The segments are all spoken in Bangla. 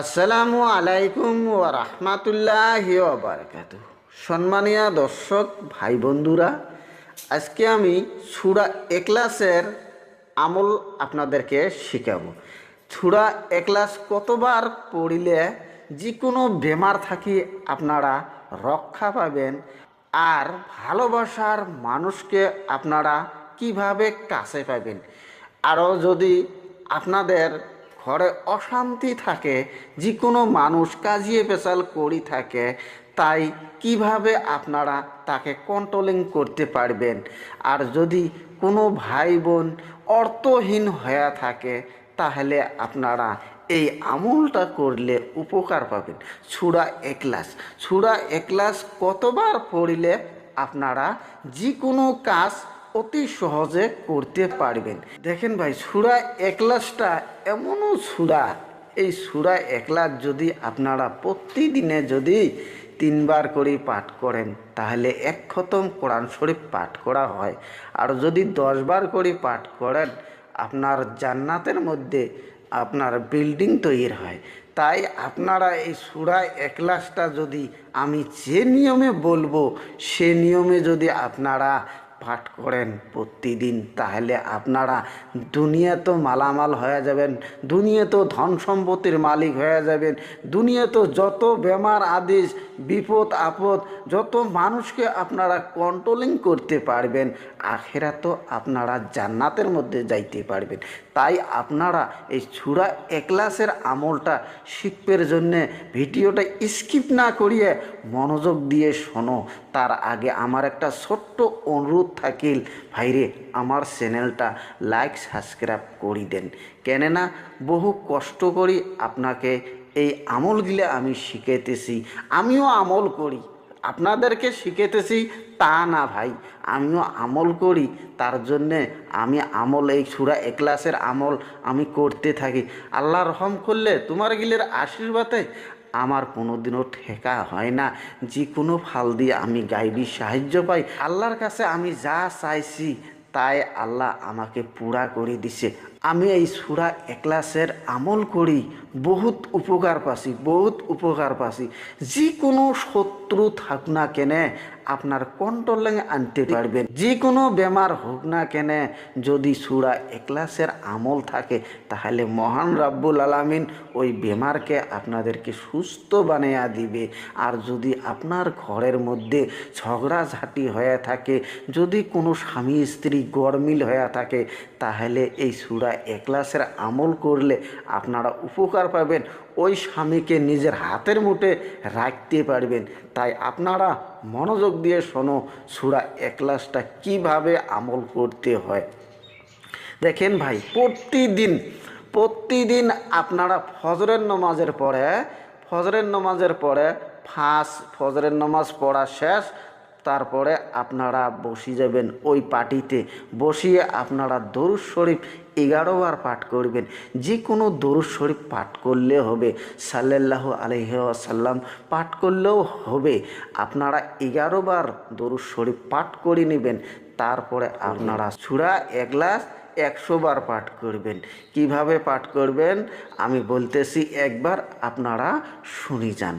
আসসালামু আলাইকুম ও রহমাতুল্লাহ বারকাত সম্মানীয় দর্শক, ভাই বন্ধুরা, আজকে আমি সুরা একলাসের আমল আপনাদেরকে শেখাবো। সুরা একলাস কতবার পড়িলে যে কোনো বেমার থাকি আপনারা রক্ষা পাবেন আর ভালোবাসার মানুষকে আপনারা কীভাবে কাছে পাবেন? আরও যদি আপনাদের ঘরে অশান্তি থাকে যে কোনো মানুষ কাজিয়ে পেশাল করি থাকে, তাই কীভাবে আপনারা তাকে কন্ট্রোলিং করতে পারবেন? আর যদি কোনো ভাই বোন অর্থহীন হয়ে থাকে, তাহলে আপনারা এই আমলটা করলে উপকার পাবেন। ছুড়া একলাস ছুড়া একলাস কতবার পড়িলে আপনারা যে কোনো কাজ অতি সহজে করতে পারবেন। দেখেন ভাই, সুরা একলাসটা এমনও সুরা। এই সুরা একলাস যদি আপনারা প্রতিদিনে যদি তিনবার করে পাঠ করেন, তাহলে এক খতম কোরআন শরীফ পাঠ করা হয়। আর যদি দশবার করে পাঠ করেন, আপনার জান্নাতের মধ্যে আপনার বিল্ডিং তৈরি হয়। তাই আপনারা এই সুরা একলাসটা যদি আমি যে নিয়মে বলব, সে নিয়মে যদি আপনারা পাঠ করেন প্রতিদিন, তাহলে আপনারা দুনিয়া তো মালামাল হয়ে যাবেন দুনিয়া তো ধন সম্পত্তির মালিক হয়ে যাবেন দুনিয়া তো যত বেমার আদেশ, বিপদ আপদ, যত মানুষকে আপনারা কন্ট্রোলিং করতে পারবেন আখেরা তো আপনারা জান্নাতের মধ্যে যাইতে পারবেন। তাই আপনারা এই ছুরা একলাসের আমলটা শিখবের জন্যে ভিডিওটা স্কিপ না করিয়ে মনোযোগ দিয়ে শোনো। তার আগে আমার একটা ছোট্ট অনুরোধ থাকিল। ভাইরে আমার চ্যানেলটা লাইক সাবস্ক্রাইব করি দেন। কেননা, বহু কষ্ট করি আপনাকে এই আমলগুলো আমি শিখাইতেছি আমিও আমল করি আপনাদেরকে শিখাইতেছি তা না ভাই, আমিও আমল করি, তার জন্যে আমি আমল, এই সুরা একলাসের আমল আমি করতে থাকি। আল্লাহ রহম করলে তোমার গিলের আশীর্বাদে আমার কোনোদিনও ঠেকা হয় না। যে কোনো ফাল দিয়ে আমি গাইবি সাহায্য পাই। আল্লাহর কাছে আমি যা চাইছি, তাই আল্লাহ আমাকে পুরা করে দিছে। আমি এই সুরা একলাসের আমল করি, বহুত উপকার পাছি বহুত উপকার পাছি যে কোনো শত্রু থাক না কেনে আপনার কন্ট্রোলে আনতে পারবেন যে কোনো বেমার হোক না কেনে যদি সুরা একলাসের আমল থাকে, তাহলে মহান রাব্বুল আলামিন ওই বেমারকে আপনাদেরকে সুস্থ বানিয়ে দিবে। আর যদি আপনার ঘরের মধ্যে ঝগড়াঝাটি হয়ে থাকে, যদি কোনো স্বামী স্ত্রী গরমিল হয়ে থাকে, তাহলে এই সুরা একলাসের আমল করলে আপনারা উপকার পাবেন। ওই স্বামীকে নিজের হাতের মুঠে রাখতে পারবেন। তাই আপনারা মনোযোগ দিয়ে শোনো, সুরা একলাসটা কীভাবে আমল করতে হয়। দেখেন ভাই, প্রতিদিন প্রতিদিন আপনারা ফজরের নমাজের পরে, ফজরের নমাজের পরে, ফাঁস, ফজরের নমাজ পড়া শেষ তারপরে আপনারা বসি যাবেন ওই পার্টিতে। বসিয়ে আপনারা দরুদ শরীফ এগারো বার পাঠ করবেন। যে কোনো দরুদ শরীফ পাঠ করলে হবে। সাল্লাহ আলহাসাল্লাম পাঠ করলেও হবে। আপনারা এগারো বার দরুদ শরীফ পাঠ করে নেবেন। তারপরে আপনারা সুরা একলাস একশো বার পাঠ করবেন। কীভাবে পাঠ করবেন? আমি বলতেছি একবার আপনারা শুনি যান।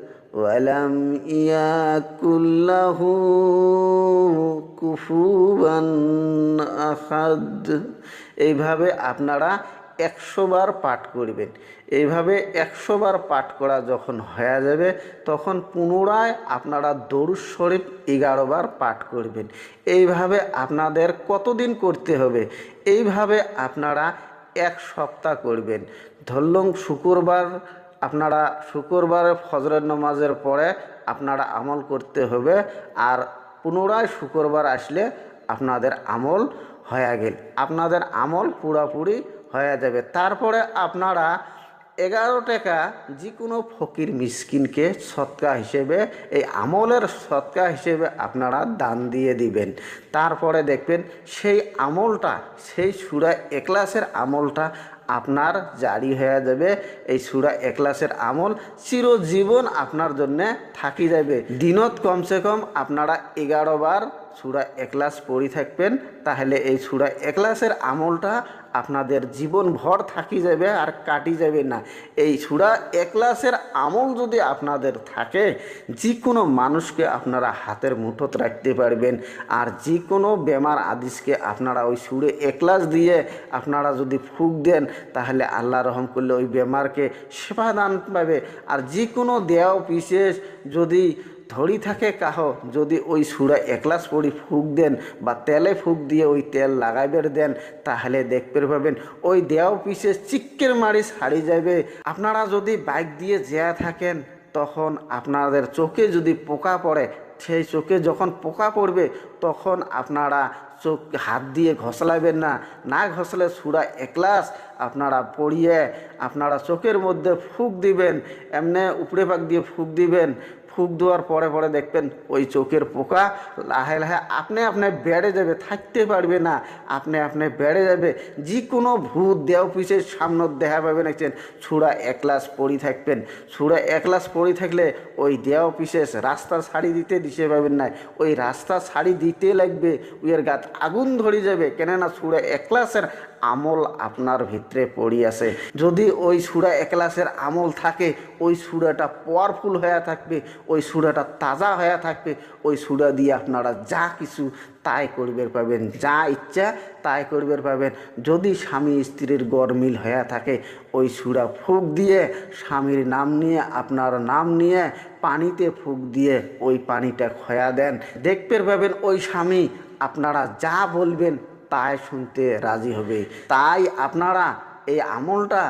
ولم يكن له كفوا أحد এইভাবে আপনারা একশো বার পাঠ করবেন এইভাবে একশো বার পাঠ করা যখন হয়ে যাবে তখন পুনরায় আপনারা দরুদ শরীফ এগারো বার পাঠ করবেন এইভাবে আপনাদের কতদিন করতে হবে এইভাবে আপনারা এক সপ্তাহ করবেন ধরলং শুক্রবার আপনারা শুক্রবার ফজরের নামাজের পরে আপনারা আমল করতে হবে আর পুনরায় শুক্রবার আসলে আপনাদের আমল হয়ে গেল। আপনাদের আমল পুরাপুরি হয়ে যাবে। তারপরে আপনারা এগারো টাকা যে কোনো ফকির মিসকিনকে সৎকা হিসেবে, এই আমলের সৎকা হিসেবে আপনারা দান দিয়ে দিবেন। তারপরে দেখবেন সেই আমলটা, সেই সুরা একলাসের আমলটা আপনার জারি হয়ে যাবে। এই সুরা একলাসের আমল চিরজীবন আপনার জন্যে থাকি যাবে। দিনত কমসে কম আপনারা এগারো বার সুরা একলাস পড়ি থাকবেন, তাহলে এই সুরা একলাসের আমলটা আপনাদের জীবন ভর থাকি যাবে আর কাটি যাবে না। এই সুরা একলাসের আমল যদি আপনাদের থাকে যে কোনো মানুষকে আপনারা হাতের মুঠোত রাখতে পারবেন আর যে কোনো বেমার আদিসকে আপনারা ওই সুরে একলাস দিয়ে আপনারা যদি ফুক দেন, তাহলে আল্লাহ রহম করলে ওই বেমারকে সেবাদান পাবে। আর যে কোনো দেও বিশেষ যদি ধরি থাকে কাহ, যদি ওই সুরা একলাস পড়ি ফুক দেন বা তেলে ফুক দিয়ে ওই তেল লাগাইবের দেন, তাহলে দেখতে পাবেন ওই দেও পিসে চিক্কের মারি ছাড়ি যাবে আপনারা যদি বাইক দিয়ে যেয়া থাকেন, তখন আপনাদের চোখে যদি পোকা পড়ে, সেই চোখে যখন পোকা পড়বে, তখন আপনারা চোখ, হাত দিয়ে ঘষলাবেন না। না ঘষলে সুরা একলাস আপনারা পড়িয়ে, আপনারা চোখের মধ্যে ফুক দিবেন, এমনি উপরে পাক দিয়ে ফুক দিবেন। ফুক দেওয়ার পরে পরে দেখবেন ওই চোখের পোকা লাহে লাহে আপনি আপনি বেড়ে যাবে, থাকতে পারবে না। আপনি আপনি বেড়ে যাবে। যে কোনো ভূত দেহ পিছের সামনে দেখা পাবেন একছেন ছুড়া একলাস পড়ি থাকবেন। ছুড়া একলাস পড়ি থাকলে ওই দেহ পিসেস রাস্তা ছাড়ি দিতে দিতে পাবেন না। ওই রাস্তা ছাড়ি দিতে লাগবে। উইয়ের গাত আগুন ধরে যাবে। কেননা ছুড়া একলাসের আমল আপনার ভিতরে পড়ি আছে। যদি ওই সুরা একলাসের আমল থাকে, ওই সুরাটা পাওয়ারফুল হয়ে থাকবে, ওই সুরাটা তাজা হয়ে থাকবে, ওই সুরা দিয়ে আপনারা যা কিছু তাই করবে পাবেন, যা ইচ্ছা তাই করবে পাবেন। যদি স্বামী স্ত্রীর গরমিল হয়ে থাকে, ওই সুরা ফুক দিয়ে স্বামীর নাম নিয়ে, আপনার নাম নিয়ে পানিতে ফুক দিয়ে ওই পানিটা খয়া দেন। দেখতে পাবেন ওই স্বামী আপনারা যা বলবেন তাই শুনতে রাজি হবে। তাই আপনারা এই আমলটা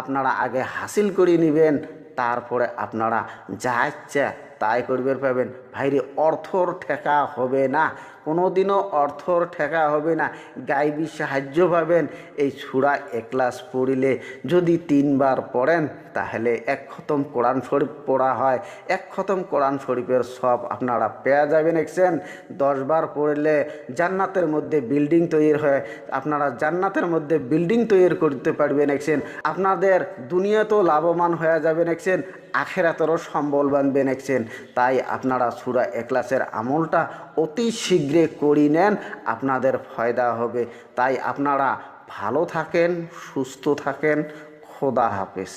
আপনারা আগে হাসিল করে নেবেন, তারপরে আপনারা যা ইচ্ছা তাই করবে পাবেন। ভাইরে, অর্থর ঠেকা হবে না। কোনোদিনও অর্থর ঠেকা হবে না। গাইবি সাহায্য পাবেন। এই ছুরা একলাস পড়িলে যদি তিনবার পড়েন, তাহলে এক খতম কোরআন শরীফ পড়া হয়। এক খতম কোরআন শরীফের সব আপনারা পেয়ে যাবেন একছেন দশবার পড়লে জান্নাতের মধ্যে বিল্ডিং তৈরি হয়। আপনারা জান্নাতের মধ্যে বিল্ডিং তৈরি করতে পারবেন একছেন আপনাদের দুনিয়াতেও লাভবান হয়ে যাবেন একছেন আখেরাতেরও সম্বল বানবেন একছেন তাই আপনারা সুরা একলাসের আমলটা অতি শীঘ্রে করি নেন আপনাদের ফয়দা হবে। তাই আপনারা ভালো থাকেন সুস্থ থাকেন। খোদা হাফেজ।